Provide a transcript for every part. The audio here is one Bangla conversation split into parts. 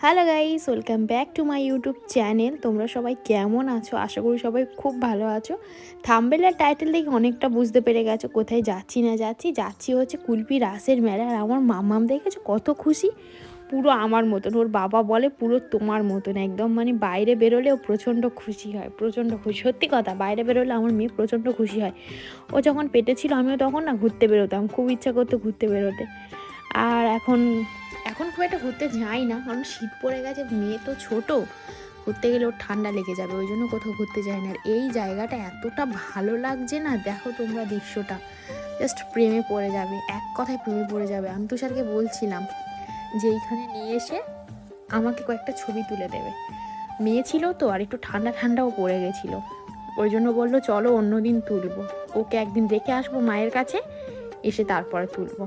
Hello guys, welcome back to my YouTube channel. তোমরা সবাই কেমন আছো? আশা করি সবাই খুব ভালো আছো। থাম্বেল আর টাইটেল দেখে অনেকটা বুঝতে পেরে গেছো কোথায় যাচ্ছি না যাচ্ছি। যাচ্ছি হচ্ছে কুলপি রাসের মেলা আর আমার মামাম দেখেছ? কত খুশি। পুরো আমার মতন। ওর বাবা বলে পুরো তোমার মতন। একদম মানে বাইরে বেরোলে ও প্রচণ্ড খুশি হয়। প্রচণ্ড খুশি। সত্যি কথা, বাইরে বেরোলে আমার মেয়ে প্রচণ্ড খুশি হয়। ও যখন পেটে ছিল, আমিও তখন না ঘুরতে বেরোতাম। খুব ইচ্ছা করতো ঘুরতে বেরোতে। আর এখন এখন খুব একটা ঘুরতে যাই না, কারণ শীত পড়ে গেছে, মেয়ে তো ছোট। ঘুরতে গেলে ওর ঠান্ডা লেগে যাবে, ওই জন্য কোথাও ঘুরতে যাই না। আর এই জায়গাটা এতটা ভালো লাগছে না, দেখো তোমরা দৃশ্যটা। জাস্ট প্রেমে পড়ে যাবে, এক কথায় প্রেমে পড়ে যাবে। আমি তুষারকে বলছিলাম যে এইখানে নিয়ে এসে আমাকে কয়েকটা ছবি তুলে দেবে। মেয়ে ছিল তো, আর একটু ঠান্ডা ঠান্ডাও পড়ে গেছিল। ওই জন্য বলল, চলো অন্যদিন তুলবো। ওকে একদিন রেখে আসব মায়ের কাছে, এসে তারপরে তুলবো।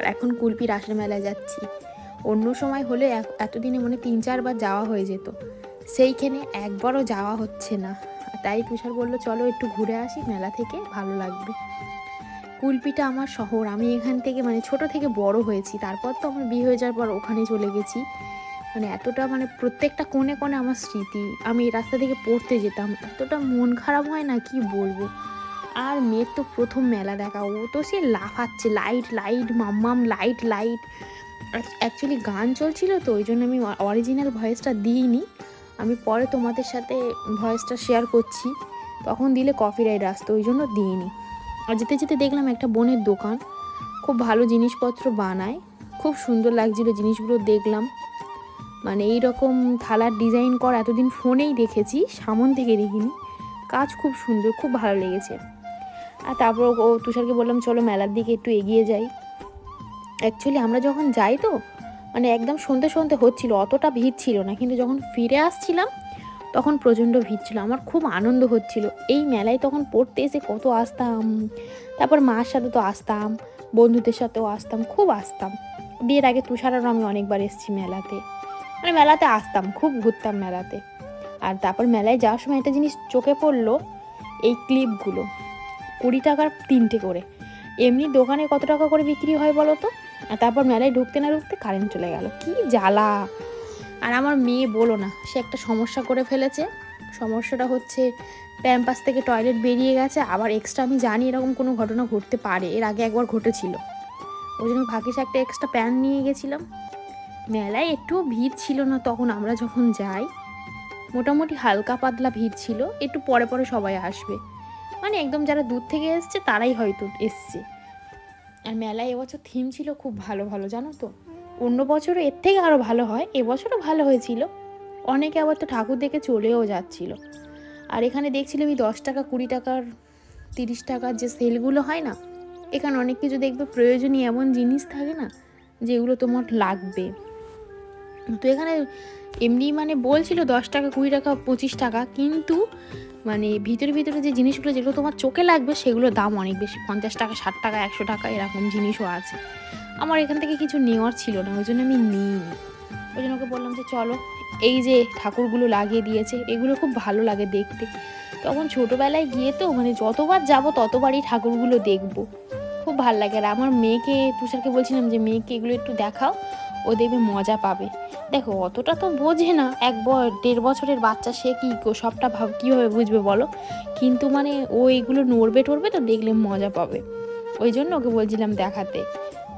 আর এখন কুলপি রাসের মেলায় যাচ্ছি। অন্য সময় হলে এতদিনে মানে তিন চারবার যাওয়া হয়ে যেত। সেইখানে একবারও যাওয়া হচ্ছে না। তাই তুষার বলল, চলো একটু ঘুরে আসি, মেলা থেকে ভালো লাগবে। কুলপিটা আমার শহর। আমি এখান থেকে মানে ছোট থেকে বড় হয়েছি। তারপর তো আমার বিয়ে হয়ে যাওয়ার পর ওখানে চলে গেছি। মানে এতটা মানে প্রত্যেকটা কোণে কোণে আমার স্মৃতি। আমি এই রাস্তা থেকে পড়তে যেতাম। এতটা মন খারাপ হয় না, কি বলব? আর মেয়ের তো প্রথম মেলা দেখা। ও তো সে লাফাচ্ছে, light light Mammam light light. Actually গান চলছিল তো, ওই জন্য আমি অরিজিনাল ভয়েসটা দিইনি। আমি পরে তোমাদের সাথে ভয়েসটা শেয়ার করছি। তখন দিলে কপিরাইট আসতো, ওই জন্য দিইনি। আর যেতে যেতে দেখলাম একটা বোনের দোকান, খুব ভালো জিনিসপত্র বানায়। খুব সুন্দর লাগছিল জিনিসগুলো দেখলাম। মানে এই রকম থালার ডিজাইন করা, এতদিন ফোনেই দেখেছি, সামন থেকে দেখিনি। কাজ খুব সুন্দর, খুব ভালো লেগেছে। আর তারপর ও তুষারকে বললাম, চলো মেলার দিকে একটু এগিয়ে যাই। অ্যাকচুয়ালি আমরা যখন যাই তো মানে একদম শুনতে শুনতে হচ্ছিল, অতটা ভিড় ছিল না। কিন্তু যখন ফিরে আসছিলাম, তখন প্রচণ্ড ভিড় ছিল। আমার খুব আনন্দ হচ্ছিল। এই মেলায় তখন পড়তে এসে কত আসতাম। তারপর মার সাথে তো আসতাম, বন্ধুদের সাথেও আসতাম, খুব আসতাম। বিয়ের আগে তুষার আরও আমি অনেকবার এসেছি মেলাতে। মানে মেলাতে আসতাম, খুব ঘুরতাম মেলাতে। আর তারপর মেলায় যাওয়ার সময় একটা জিনিস চোখে পড়ল, এই ক্লিপগুলো। কুড়ি টাকার তিনটে করে। এমনি দোকানে কত টাকা করে বিক্রি হয় বলো তো? তারপর মেলায় ঢুকতে না ঢুকতে কারেন্ট চলে গেল। কি জ্বালা! আর আমার মেয়ে বলো না, সে একটা সমস্যা করে ফেলেছে। সমস্যাটা হচ্ছে প্যাম্পাস থেকে টয়লেট বেরিয়ে গেছে। আবার এক্সট্রা আমি জানি এরকম কোনো ঘটনা ঘটতে পারে। এর আগে একবার ঘটেছিল। ওই জন্য ভাগ্যিস একটা এক্সট্রা প্যান্ট নিয়ে গেছিলাম। মেলায় একটু ভিড় ছিল না তখন আমরা যখন যাই, মোটামুটি হালকা পাতলা ভিড় ছিল। একটু পরে পরে সবাই আসবে। মানে একদম যারা দূর থেকে এসছে, তারাই হয়তো এসছে। আর মেলায় এবছর থিম ছিল খুব ভালো ভালো, জানো তো? অন্য বছরও এর থেকে আরও ভালো হয়, এবছরও ভালো হয়েছিল। অনেকে আবার তো ঠাকুর দেখে চলেও যাচ্ছিল। আর এখানে দেখছিলাম আমি দশ টাকা, কুড়ি টাকার, তিরিশ টাকার যে সেলগুলো হয় না, এখানে অনেক কিছু দেখবে, প্রয়োজনীয় এমন জিনিস থাকে না, যেগুলো তোমার লাগবে। তো এখানে এমনি মানে বলছিল দশ টাকা, কুড়ি টাকা, পঁচিশ টাকা, কিন্তু মানে ভিতরে ভিতরে যে জিনিসগুলো যেগুলো তোমার চোখে লাগবে সেগুলোর দাম অনেক বেশি। পঞ্চাশ টাকা, ষাট টাকা, একশো টাকা এরকম জিনিসও আছে। আমার এখান থেকে কিছু নেওয়ার ছিল না, ওই জন্য আমি নিইনি। ওই জন্য ওকে বললাম যে, চলো, এই যে ঠাকুরগুলো লাগিয়ে দিয়েছে, এগুলো খুব ভালো লাগে দেখতে। তখন ছোটোবেলায় গিয়ে তো মানে যতবার যাব, ততবারই ঠাকুরগুলো দেখব। খুব ভালো লাগে। আর আমার মেয়েকে, তুষারকে বলছিলাম যে, মেয়েকে এগুলো একটু দেখাও, ও দেখবে মজা পাবে। দেখো, অতটা তো বোঝে না। এক দেড় বছরের বাচ্চা, সে কি সবটা ভাব, কীভাবে বুঝবে বলো? কিন্তু মানে ও এগুলো নড়বে টড়বে তো দেখলে মজা পাবে। ওই জন্য ওকে বলছিলাম দেখাতে।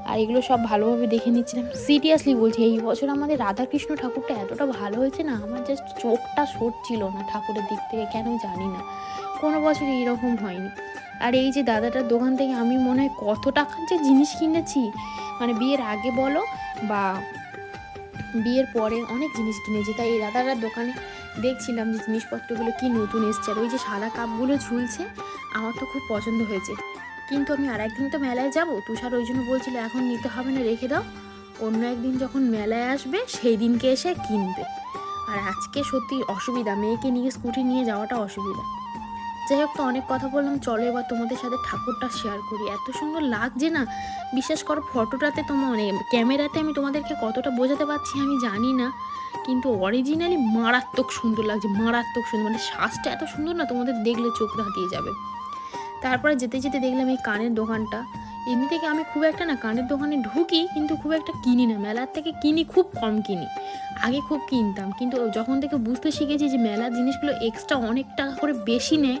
আর এগুলো সব ভালোভাবে দেখে নিচ্ছিলাম। সিরিয়াসলি বলছি, এই বছর আমাদের রাধাকৃষ্ণ ঠাকুরটা এতটা ভালো হয়েছে না, আমার জাস্ট চোখটা সরছিল না ঠাকুরের দিক থেকে, কেন জানি না। কোনো বছর এইরকম হয়নি। আর এই যে দাদাটার দোকান থেকে আমি মনে হয় কত টাকার যে জিনিস কিনেছি মানে বিয়ের আগে বলো বা বিয়ের পরে অনেক জিনিস কিনেছি। তাই এই দাদাটার দোকানে দেখছিলাম যে জিনিসপত্রগুলো কি নতুন এসছে। আর ওই যে সাদা কাপগুলো ঝুলছে, আমার তো খুব পছন্দ হয়েছে। কিন্তু আমি আর একদিন তো মেলায় যাব, তুষার ওই জন্য বলছিল, এখন নিতে হবে না, রেখে দাও। অন্য একদিন যখন মেলায় আসবে, সেই দিনকে এসে কিনবে। আর আজকে সত্যি অসুবিধা, মেয়েকে নিয়ে স্কুটি নিয়ে যাওয়াটা অসুবিধা। যাই হোক তো অনেক কথা বললাম, চলো এবার তোমাদের সাথে ঠাকুরটা শেয়ার করি। এত সুন্দর লাগছে না, বিশ্বাস করো ফটোটাতে তোমার মানে ক্যামেরাতে আমি তোমাদেরকে কতটা বোঝাতে পারছি আমি জানি না, কিন্তু অরিজিনালি মারাত্মক সুন্দর লাগছে, মারাত্মক সুন্দর মানে শ্বাসটা এত সুন্দর না তোমাদের দেখলে চোখ দিয়ে যাবে। তারপরে যেতে যেতে দেখলাম এই কানের দোকানটা। এমনি থেকে আমি খুব একটা না কানের দোকানে ঢুকি, কিন্তু খুব একটা কিনি না। মেলার থেকে কিনি, খুব কম কিনি। আগে খুব কিনতাম, কিন্তু যখন থেকে বুঝতে শিখেছি যে মেলার জিনিসগুলো এক্সট্রা অনেক টাকা করে বেশি নেয়,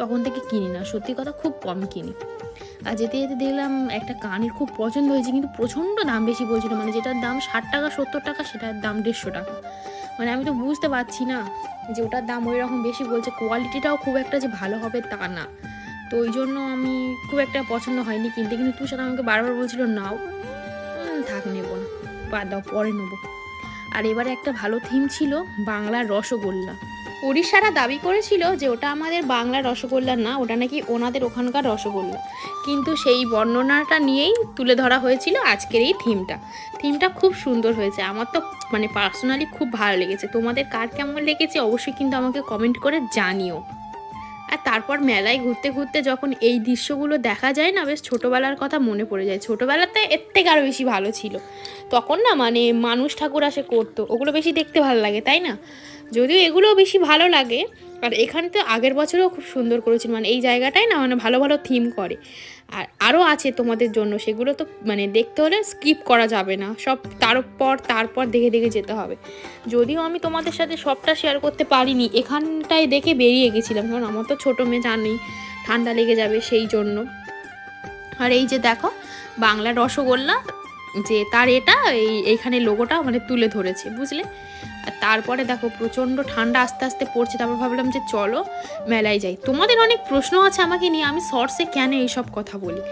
তখন থেকে কিনি না। সত্যি কথা খুব কম কিনি। আর যেতে যেতে দেখলাম একটা কানের খুব পছন্দ হয়েছে, কিন্তু প্রচণ্ড দাম বেশি বলছিল মানে যেটার দাম ষাট টাকা, সত্তর টাকা, সেটার দাম দেড়শো টাকা। মানে আমি তো বুঝতে পারছি না যে ওটার দাম ওই রকম বেশি বলছে কোয়ালিটিটাও খুব একটা যে ভালো হবে তা না। তো ওই জন্য আমি খুব একটা পছন্দ হয়নি কিনতে। কিন্তু সাথে আমাকে বারবার বলছিল, নাও। থাক, নেব না। বাদ দাও, পরে নেব। আর এবারে একটা ভালো থিম ছিল বাংলার রসগোল্লা। উড়িষ্যারা দাবি করেছিল যে ওটা আমাদের বাংলার রসগোল্লা না, ওটা নাকি ওনাদের ওখানকার রসগোল্লা। কিন্তু সেই বর্ণনাটা নিয়েই তুলে ধরা হয়েছিল আজকের এই থিমটা থিমটা খুব সুন্দর হয়েছে। আমার তো মানে পার্সোনালি খুব ভালো লেগেছে। তোমাদের কার কেমন লেগেছে অবশ্যই কিন্তু আমাকে কমেন্ট করে জানিও। আর তারপর মেলায় ঘুরতে ঘুরতে যখন এই দৃশ্যগুলো দেখা যায় না, বেশ ছোটোবেলার কথা মনে পড়ে যায়। ছোটোবেলাতে এর থেকে আরও বেশি ভালো ছিল। তখন না মানে মানুষ ঠাকুর আসে করতো, ওগুলো বেশি দেখতে ভালো লাগে, তাই না? যদিও এগুলো বেশি ভালো লাগে। আর এখানে তো আগের বছরেও খুব সুন্দর করেছিল। মানে এই জায়গাটাই না মানে ভালো ভালো থিম করে। আর আরও আছে তোমাদের জন্য। সেগুলো তো মানে দেখতে হলে স্কিপ করা যাবে না। সব তারপর তারপর দেখে দেখে যেতে হবে। যদিও আমি তোমাদের সাথে সবটা শেয়ার করতে পারিনি। এখানটায় দেখে বেরিয়ে গেছিলাম। কারণ আমার তো ছোটো মেয়ে জানি ঠান্ডা লেগে যাবে সেই জন্য। আর এই যে দেখো বাংলা রসগোল্লা, যে তার এটা, এই, এইখানে লোগোটা মানে তুলে ধরেছে। বুঝলে? আর তারপরে দেখো প্রচণ্ড ঠান্ডা আস্তে আস্তে পড়ছে, তারপর ভাবলাম যে চলো মেলায় যাই। তোমাদের অনেক প্রশ্ন আছে আমাকে নিয়ে, আমি শর্টসে কেন এইসব কথা বলি?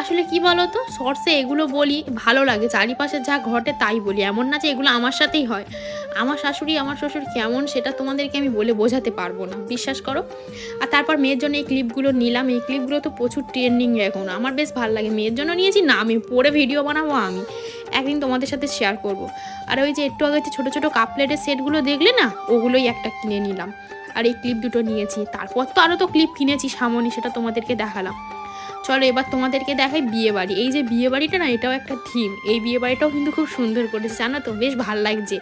আসলে কি বলো তো শর্টসে এগুলো বলি, ভালো লাগে, চারিপাশে যা ঘটে তাই বলি, এমন না যে এগুলো আমার সাথেই হয়। আমার শাশুড়ি, আমার শ্বশুর কেমন সেটা তোমাদেরকে আমি বলে বোঝাতে পারব না, বিশ্বাস করো। আর তারপর মেয়ের জন্য এই ক্লিপগুলো নিলাম, এই ক্লিপগুলো তো প্রচুর ট্রেন্ডিং এখন, আমার বেশ ভালো লাগে। মেয়ের জন্য নিয়েছি না, আমি পরে ভিডিও বানাবো আমি। একদিন তোমাদের সাথে শেয়ার করব। আর ওই যে একটু আগে যে ছোটো ছোটো কাপ প্লেটের সেটগুলো দেখলে না, ওগুলোই একটা কিনে নিলাম। আর এই ক্লিপ দুটো নিয়েছি। তারপর তো আরও তো ক্লিপ কিনেছি সামনে, সেটা তোমাদেরকে দেখালাম। চলো এবার তোমাদেরকে দেখাই বিয়ে বাড়ি। এই যে বিয়ে বাড়িটা না, এটাও একটা থিম এই বিয়ে বাড়িটাও কিন্তু খুব সুন্দর করেছে। জানো তো, বেশ ভালো লাগছে।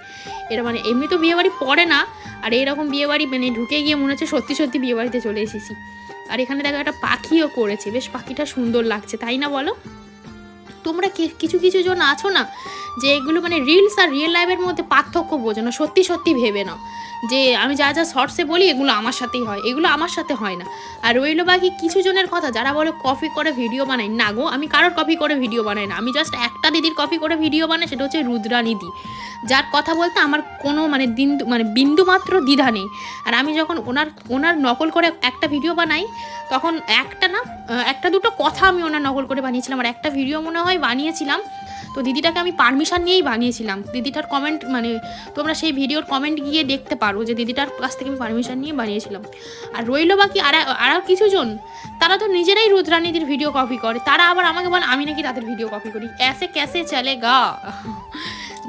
এটা মানে এমনি তো বিয়ে বাড়ি পড়ে না, আর এইরকম বিয়ে বাড়ি মানে ঢুকে গিয়ে মনে হচ্ছে সত্যি সত্যি বিয়ে বাড়িতে চলে এসেছি। আর এখানে দেখো একটা পাখিও করেছে বেশ পাখিটা সুন্দর লাগছে, তাই না বলো? তোমরা কিছু কিছু জন আছো না যে এগুলো মানে রিলস আর রিয়েল লাইফের মধ্যে পার্থক্য বোঝো না, সত্যি সত্যি ভেবে নাও। যে আমি যা যা শর্টসে বলি, এগুলো আমার সাথেই হয়, এগুলো আমার সাথে হয় না। আর রইল বাকি কিছু জনের কথা, যারা বলে কপি করে ভিডিও বানাই। না গো, আমি কারোর কপি করে ভিডিও বানাই না। আমি জাস্ট একটা দিদির কপি করে ভিডিও বানাই, সেটা হচ্ছে রুদ্রানিধি যার কথা বলতে আমার কোনো মানে বিন্দু মানে বিন্দু মাত্র দ্বিধা নেই। আর আমি যখন ওনার ওনার নকল করে একটা ভিডিও বানাই, তখন একটা না একটা দুটো কথা আমি ওনার নকল করে বানিয়েছিলাম আর একটা ভিডিও মনে হয় বানিয়েছিলাম। তো দিদিটাকে আমি পারমিশন নিয়েই বানিয়েছিলাম। দিদিটার কমেন্ট মানে তোমরা সেই ভিডিওর কমেন্ট গিয়ে দেখতে পারো যে দিদিটার কাছ থেকে আমি পারমিশন নিয়ে বানিয়েছিলাম। আর রইল বাকি আর, আরও কিছুজন, তারা তো নিজেরাই রুদ্রানীদির ভিডিও কপি করে। তারা আবার আমাকে বলে, আমি নাকি তাদের ভিডিও কপি করি। অ্যাসে ক্যাসে চলে গা।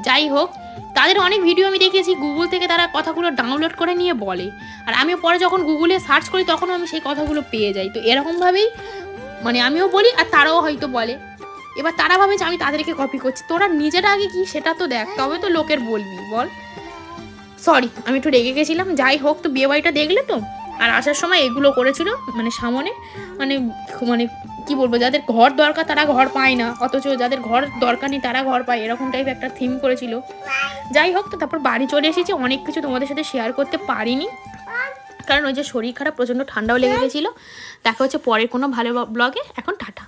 যাই হোক তাদের অনেক ভিডিও আমি দেখেছি গুগল থেকে তারা কথাগুলো ডাউনলোড করে নিয়ে বলে। আর আমিও পরে যখন গুগলে সার্চ করি, তখনও আমি সেই কথাগুলো পেয়ে যাই। তো এরকমভাবেই মানে আমিও বলি, আর তারাও হয়তো বলে। এবার তারা ভাবে যে আমি তাদেরকে কপি করছি। তোরা নিজেরা আগে কি, সেটা তো দেখ। তবে তো লোকের বলবি, বল। সরি আমি একটু রেগে গেছিলাম। যাই হোক, তো বিয়ে বাড়িটা দেখলে তো? আর আসার সময় এগুলো করেছিল মানে সামনে মানে মানে কি বলব, যাদের ঘর দরকার তারা ঘর পায় না, অথচ যাদের ঘর দরকার নেই তারা ঘর পায়, এরকম টাইপ একটা থিম করেছিল। যাই হোক, তো তারপর বাড়ি চলে এসেছি, অনেক কিছু তোমাদের সাথে শেয়ার করতে পারিনি। কারণ ওই যে শরীর খারাপ, প্রচণ্ড ঠান্ডাও লেগে গেছিল। দেখা হচ্ছে পরের কোনো ভালো ব্লগে এখন টাটা।